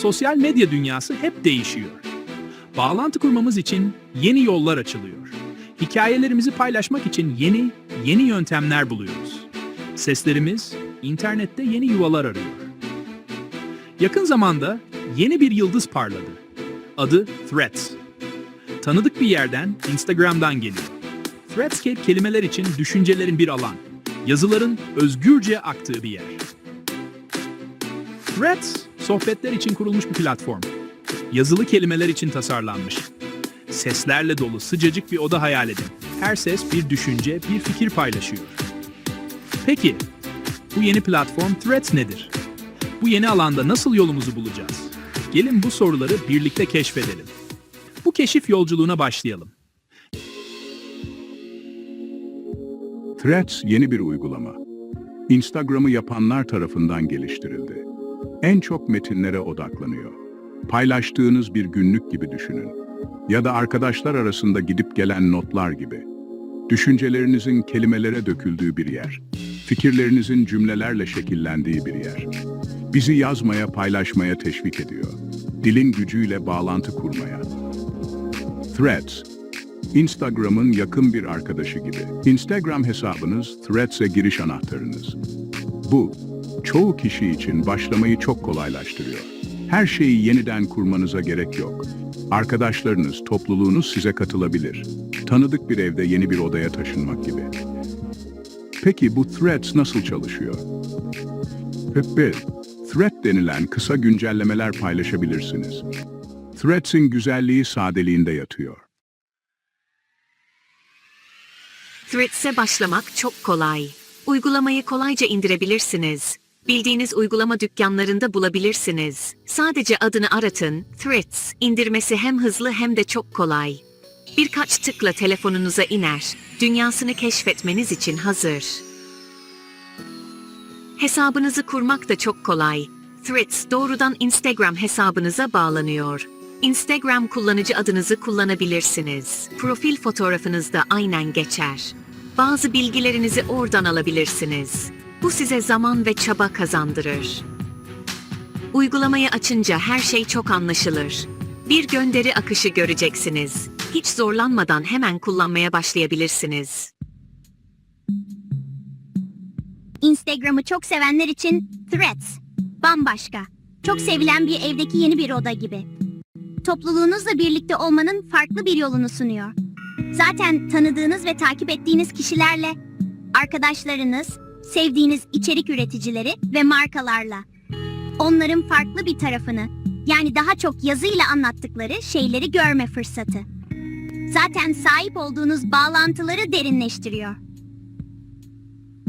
sosyal medya dünyası hep değişiyor. Bağlantı kurmamız için yeni yollar açılıyor. Hikayelerimizi paylaşmak için yeni, yeni yöntemler buluyoruz. Seslerimiz internette yeni yuvalar arıyor. Yakın zamanda yeni bir yıldız parladı. Adı Threads. Tanıdık bir yerden, Instagram'dan geliyor. Threads ke- kelimeler için düşüncelerin bir alan. Yazıların özgürce aktığı bir yer. Threads, sohbetler için kurulmuş bir platform. Yazılı kelimeler için tasarlanmış. Seslerle dolu sıcacık bir oda hayal edin. Her ses bir düşünce, bir fikir paylaşıyor. Peki, bu yeni platform Threads nedir? Bu yeni alanda nasıl yolumuzu bulacağız? Gelin bu soruları birlikte keşfedelim. Bu keşif yolculuğuna başlayalım. Threads yeni bir uygulama. Instagram'ı yapanlar tarafından geliştirildi. En çok metinlere odaklanıyor. Paylaştığınız bir günlük gibi düşünün. Ya da arkadaşlar arasında gidip gelen notlar gibi. Düşüncelerinizin kelimelere döküldüğü bir yer. Fikirlerinizin cümlelerle şekillendiği bir yer. Bizi yazmaya, paylaşmaya teşvik ediyor. Dilin gücüyle bağlantı kurmaya. Threads, Instagram'ın yakın bir arkadaşı gibi. Instagram hesabınız Threads'e giriş anahtarınız. Bu, çoğu kişi için başlamayı çok kolaylaştırıyor. Her şeyi yeniden kurmanıza gerek yok. Arkadaşlarınız, topluluğunuz size katılabilir. Tanıdık bir evde yeni bir odaya taşınmak gibi. Peki bu Threads nasıl çalışıyor? Bir, Thread denilen kısa güncellemeler paylaşabilirsiniz. Threads'in güzelliği sadeliğinde yatıyor. Threads'e başlamak çok kolay. Uygulamayı kolayca indirebilirsiniz. Bildiğiniz uygulama dükkanlarında bulabilirsiniz. Sadece adını aratın. Threads, indirmesi hem hızlı hem de çok kolay. Birkaç tıkla telefonunuza iner. Dünyasını keşfetmeniz için hazır. Hesabınızı kurmak da çok kolay. Threads doğrudan Instagram hesabınıza bağlanıyor. Instagram kullanıcı adınızı kullanabilirsiniz. Profil fotoğrafınız da aynen geçer. Bazı bilgilerinizi oradan alabilirsiniz. Bu size zaman ve çaba kazandırır. Uygulamayı açınca her şey çok anlaşılır. Bir gönderi akışı göreceksiniz. Hiç zorlanmadan hemen kullanmaya başlayabilirsiniz. Instagram'ı çok sevenler için Threads. Bambaşka. Çok sevilen bir evdeki yeni bir oda gibi. Topluluğunuzla birlikte olmanın farklı bir yolunu sunuyor. Zaten tanıdığınız ve takip ettiğiniz kişilerle, arkadaşlarınız, sevdiğiniz içerik üreticileri ve markalarla. Onların farklı bir tarafını, yani daha çok yazıyla anlattıkları şeyleri görme fırsatı. Zaten sahip olduğunuz bağlantıları derinleştiriyor.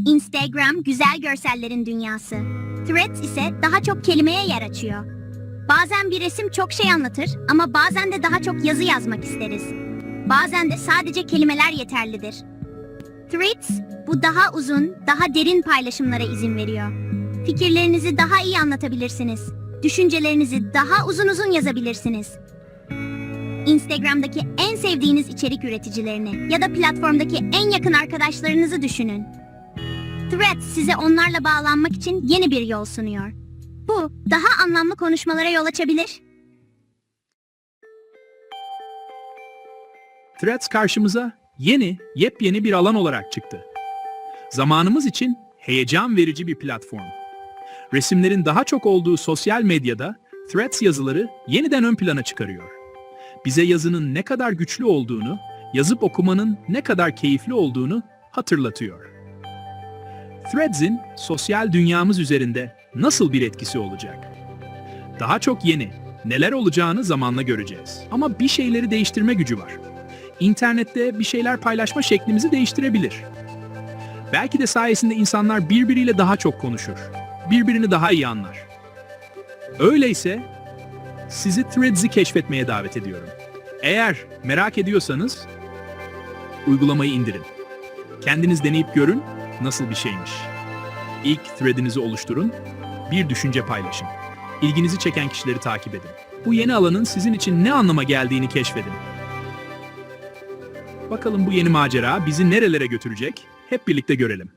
Instagram güzel görsellerin dünyası. Threads ise daha çok kelimeye yer açıyor. Bazen bir resim çok şey anlatır ama bazen de daha çok yazı yazmak isteriz. Bazen de sadece kelimeler yeterlidir. Threads bu daha uzun, daha derin paylaşımlara izin veriyor. Fikirlerinizi daha iyi anlatabilirsiniz. Düşüncelerinizi daha uzun uzun yazabilirsiniz. Instagram'daki en sevdiğiniz içerik üreticilerini ya da platformdaki en yakın arkadaşlarınızı düşünün. Threads size onlarla bağlanmak için yeni bir yol sunuyor. Bu, daha anlamlı konuşmalara yol açabilir. Threads karşımıza yeni, yepyeni bir alan olarak çıktı. Zamanımız için heyecan verici bir platform. Resimlerin daha çok olduğu sosyal medyada Threads yazıları yeniden ön plana çıkarıyor. Bize yazının ne kadar güçlü olduğunu, yazıp okumanın ne kadar keyifli olduğunu hatırlatıyor. Threads'in sosyal dünyamız üzerinde nasıl bir etkisi olacak? Daha çok yeni, neler olacağını zamanla göreceğiz. Ama bir şeyleri değiştirme gücü var. İnternette bir şeyler paylaşma şeklimizi değiştirebilir. Belki de sayesinde insanlar birbiriyle daha çok konuşur. Birbirini daha iyi anlar. Öyleyse sizi Threads'i keşfetmeye davet ediyorum. Eğer merak ediyorsanız uygulamayı indirin. Kendiniz deneyip görün nasıl bir şeymiş. İlk threadinizi oluşturun, bir düşünce paylaşın. İlginizi çeken kişileri takip edin. Bu yeni alanın sizin için ne anlama geldiğini keşfedin. Bakalım bu yeni macera bizi nerelere götürecek? Hep birlikte görelim.